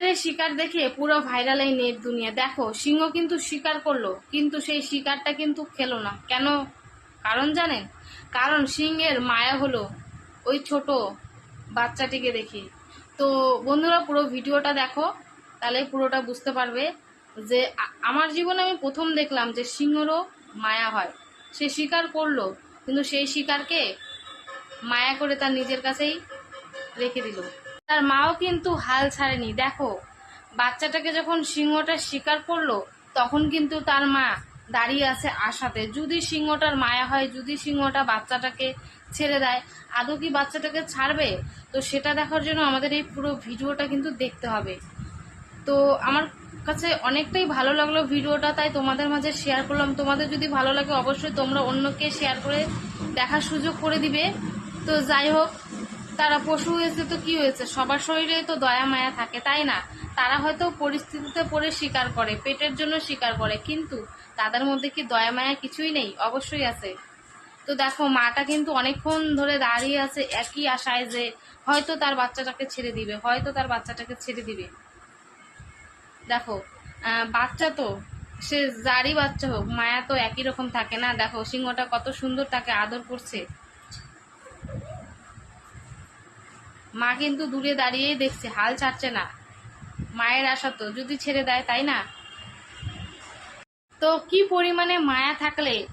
শিকার দেখে পুরো ভাইরাল এই নেট দুনিয়া। দেখো, সিংহ কিন্তু শিকার করল, কিন্তু সেই শিকারটা কিন্তু খেলো না। কেন? কারণ জানেন? কারণ সিংহের মায়া হলো ওই ছোট বাচ্চাটিকে দেখে। তো বন্ধুরা, পুরো ভিডিওটা দেখো, তাহলে পুরোটা বুঝতে পারবে যে আমার জীবনে আমি প্রথম দেখলাম যে সিংহরও মায়া হয়। সে শিকার করল, কিন্তু সেই শিকারকে মায়া করে তার নিজের কাছেই রেখে দিল। তার মাও কিন্তু হাল ছাড়েনি। দেখো, বাচ্চাটাকে যখন সিংহটা শিকার করল, তখন কিন্তু তার মা দাঁড়িয়ে আছে আশাতে। যদি সিংহটার মায়া হয়, যদি সিংহটা বাচ্চাটাকে ছেড়ে দেয়, আদৌ কি বাচ্চাটাকে ছাড়বে? তো সেটা দেখার জন্য আমাদের এই পুরো ভিডিওটা কিন্তু দেখতে হবে। তো আমার কাছে অনেকটাই ভালো লাগল ভিডিওটা, তাই তোমাদের মাঝে শেয়ার করলাম। তোমাদের যদি ভালো লাগে, অবশ্যই তোমরা অন্যকে শেয়ার করে দেখার সুযোগ করে দিবে। তো যাই হোক তারা পশু হয়েছে তো কি হয়েছে? সবার শরীরে তো দয়া, মায়া থাকে, তাই না? তারা হয়তো পরিস্থিতিতে পড়ে স্বীকার করে, পেটের জন্য স্বীকার করে, কিন্তু তাদের মধ্যে কি দয়া, মায়া কিছুই নেই? অবশ্যই আছে। তো দেখো, মাটা কিন্তু অনেকক্ষণ ধরে দাঁড়িয়ে আছে একই আশায় যে হয়তো তার বাচ্চাটাকে ছেড়ে দিবে, হয়তো তার বাচ্চাটাকে ছেড়ে দিবে। দেখো বাচ্চা তো, সে যারই বাচ্চা হোক, মায়া তো একই রকম থাকে না? দেখো, সিংহটা কত সুন্দর তাকে আদর করছে। মা কিন্তু দূরে দাঁড়িয়েই দেখছে, হাল ছাড়ছে না। মায়ের আশা তো, যদি ছেড়ে দেয়, তাই না? তো কি পরিমাণে মায়া থাকলে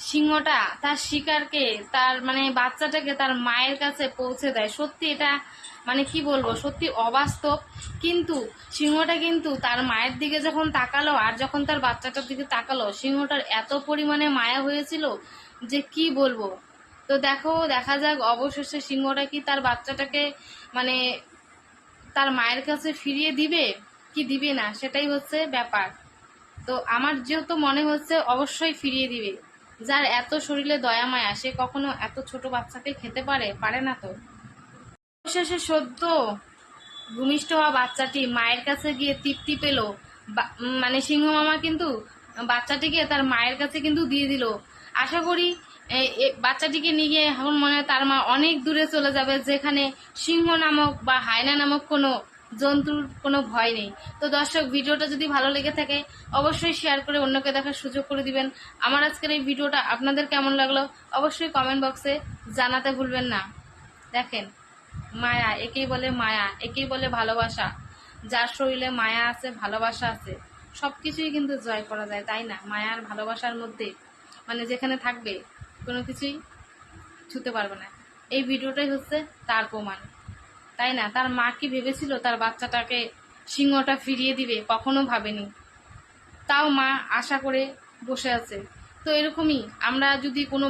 সিংহটা, তার শিকারকে, তার মানে বাচ্চাটাকে তার মায়ের কাছে পৌঁছে দেয়? সত্যি এটা মানে কি বলব, সত্যি অবাস্তব। কিন্তু সিংহটা কিন্তু তার মায়ের দিকে যখন তাকালো, আর যখন তার বাচ্চাটার দিকে তাকালো, সিংহটার এত পরিমাণে মায়া হয়েছিল যে কি বলব? তো দেখো, দেখা যাক, অবশেষে সিংহটা কি তার বাচ্চাটাকে মানে তার মায়ের কাছে ফিরিয়ে দিবে কি দিবে না, সেটাই হচ্ছে ব্যাপার। তো আমার যেহেতু মনে হচ্ছে অবশ্যই ফিরিয়ে দিবে। যার এত শরীরে দয়া মায়া, সে কখনো এত ছোট বাচ্চাকে খেতে পারে পারে না তো। অবশেষে সদ্য ভূমিষ্ঠ হওয়া বাচ্চাটি মায়ের কাছে গিয়ে তৃপ্তি পেল। মানে সিংহ মামা কিন্তু বাচ্চাটিকে তার মায়ের কাছে কিন্তু দিয়ে দিল। আশা করি এ- এ, বাচ্চাটিকে নিয়ে এখন মনে হয় তার মা অনেক দূরে চলে যাবে, যেখানে সিংহ নামক বা হায়না নামক কোনো জন্তুর কোনো ভয় নেই। তো দর্শক, ভিডিওটা যদি ভালো লেগে থাকে, অবশ্যই শেয়ার করে অন্যকে দেখার সুযোগ করে দিবেন। আমার আজকের এই ভিডিওটা আপনাদের কেমন লাগল, অবশ্যই কমেন্ট বক্সে জানাতে ভুলবেন না। দেখেন, মায়া, একেই বলে মায়া, একেই বলে ভালোবাসা। যার শরীরে মায়া আছে, ভালোবাসা আছে সব কিছুই কিন্তু জয় করা যায়, তাই না? মায়ার ভালোবাসার মধ্যে মানে যেখানে থাকবে কোনো কিছুই ছুতে পারবে না। এই ভিডিওটাই হচ্ছে তার প্রমাণ। তাই না? তার মা কি ভেবেছিল? তার বাচ্চাটাকে সিংহটা ফিরিয়ে দিবে? কখনো ভাবেনি। তাও মা আশা করে বসে আছে। তো এরকমই আমরা যদি কোনো